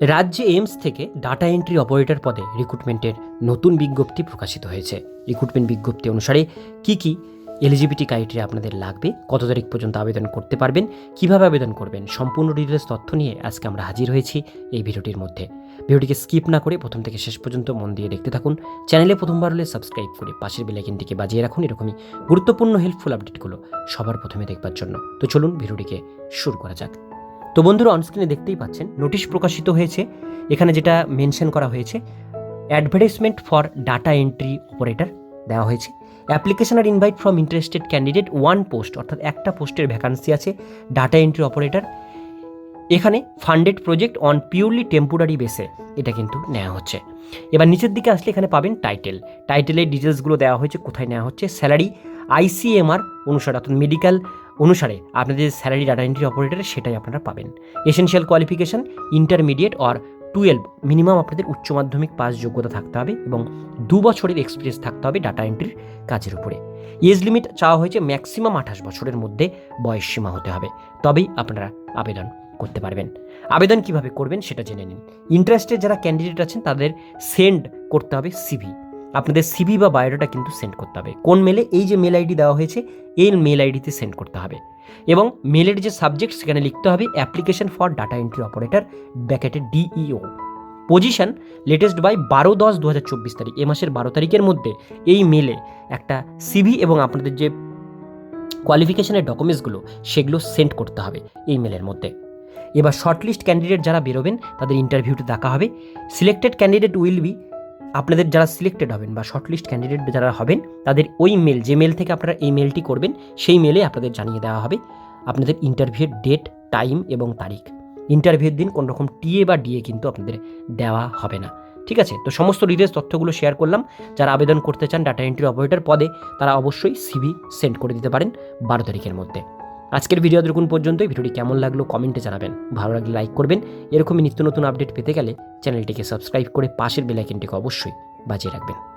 রাজ্যে এইমস থেকে data entry operator পদে রিক্রুটমেন্টের নতুন বিজ্ঞপ্তি প্রকাশিত হয়েছে। রিক্রুটমেন্ট বিজ্ঞপ্তি অনুসারে কি কি এলিজিবিলিটি ক্রাইটেরিয়া আপনাদের লাগবে, কত তারিখ পর্যন্ত আবেদন করতে পারবেন, কীভাবে আবেদন করবেন, সম্পূর্ণ ডিটেলস তথ্য নিয়ে আজকে আমরা হাজির হয়েছি এই ভিডিওটির মধ্যে। ভিডিওটিকে স্কিপ না করে প্রথম থেকে শেষ পর্যন্ত মন দিয়ে দেখতে থাকুন। চ্যানেলে প্রথমবার হলে সাবস্ক্রাইব করে পাশের বেলাইকিনটিকে বাজিয়ে রাখুন। এরকমই গুরুত্বপূর্ণ হেল্পফুল আপডেটগুলো সবার প্রথমে দেখবার জন্য। তো চলুন ভিডিওটিকে শুরু করা যাক। তো বন্ধুরা অনস্ক্রিনে দেখতেই পাচ্ছেন নোটিশ প্রকাশিত হয়েছে। এখানে যেটা মেনশন করা হয়েছে advertisement for data entry operator দেওয়া হয়েছে। Application are invite from interested candidate one post অর্থাৎ একটা পোস্টের ভ্যাকান্সি আছে ডাটা এন্ট্রি অপারেটর এখানে funded project on purely temporary বেসে এটা কিন্তু নেওয়া হচ্ছে। এবার নিচের দিকে আসলে এখানে পাবেন টাইটেল টাইটেলের ডিটেলসগুলো দেওয়া হয়েছে, কোথায় নেওয়া হচ্ছে? স্যালারি আইসিএমআর অনুসারে, অর্থাৎ মেডিকেল অনুসারে আপনাদের স্যালারি ডাটা এন্ট্রি অপারেটর সেটাই আপনারা পাবেন। Essential qualification intermediate or twelve minimum আপনাদের উচ্চ মাধ্যমিক পাস যোগ্যতা থাকতে হবে এবং দু বছরের এক্সপিরিয়েন্স থাকতে হবে ডাটা এন্ট্রির কাজের উপরে। এজ লিমিট চাওয়া হয়েছে ম্যাক্সিমাম আঠাশ বছরের মধ্যে বয়স সীমা হতে হবে, তবেই আপনারা আবেদন করতে পারবেন। আবেদন কীভাবে করবেন সেটা জেনে নিন। ইন্টারেস্টেড যারা ক্যান্ডিডেট আছেন, তাদের সেন্ড করতে হবে সিভি আপনাদের সিভি বা বায়োডাটা কিন্তু সেন্ড করতে হবে। কোন মেলে এই যে মেল আইডি দেওয়া হয়েছে, এই মেল আইডিতে সেন্ড করতে হবে। এবং মেলের যে সাবজেক্ট সেখানে লিখতে হবে application for data entry operator ব্যাকেটে DEO position latest by বারো দশ দু হাজার চব্বিশ তারিখ, এ মাসের বারো তারিখের মধ্যে এই মেলে একটা সিভি এবং আপনাদের যে কোয়ালিফিকেশনের ডকুমেন্টসগুলো সেগুলো সেন্ড করতে হবে এই মেলের মধ্যে। এবার শর্টলিস্ট ক্যান্ডিডেট যারা বেরোবেন, তাদের ইন্টারভিউতে দেখা হবে। সিলেক্টেড ক্যান্ডিডেট উইল বি আপনাদের যারা সিলেক্টেড হবেন বা শর্টলিস্ট ক্যান্ডিডেট যারা হবেন, তাদের ওই মেল যে মেল থেকে আপনারা এই মেলটি করবেন, সেই মেলে আপনাদের জানিয়ে দেওয়া হবে আপনাদের ইন্টারভিউয়ের ডেট টাইম এবং তারিখ। ইন্টারভিউর দিন কোনো রকম টিএ বা ডিএ কিন্তু আপনাদের দেওয়া হবে না। ঠিক আছে? তো সমস্ত ডিটেলস তথ্যগুলো শেয়ার করলাম। যারা আবেদন করতে চান ডাটা এন্ট্রি অপারেটর পদে, তারা অবশ্যই সিভি সেন্ড করে দিতে পারেন বারো তারিখের মধ্যে। আজকের ভিডিও দেখুন পর্যন্ত ভিডিওটি কেমন লাগল কমেন্টে জানাবেন। ভালো লাগলে লাইক করবেন। এরকমই নিত্য নতুন আপডেট পেতে গেলে চ্যানেলটিকে সাবস্ক্রাইব করে পাশের বেলাইকেনটিকে অবশ্যই বাজিয়ে রাখবেন।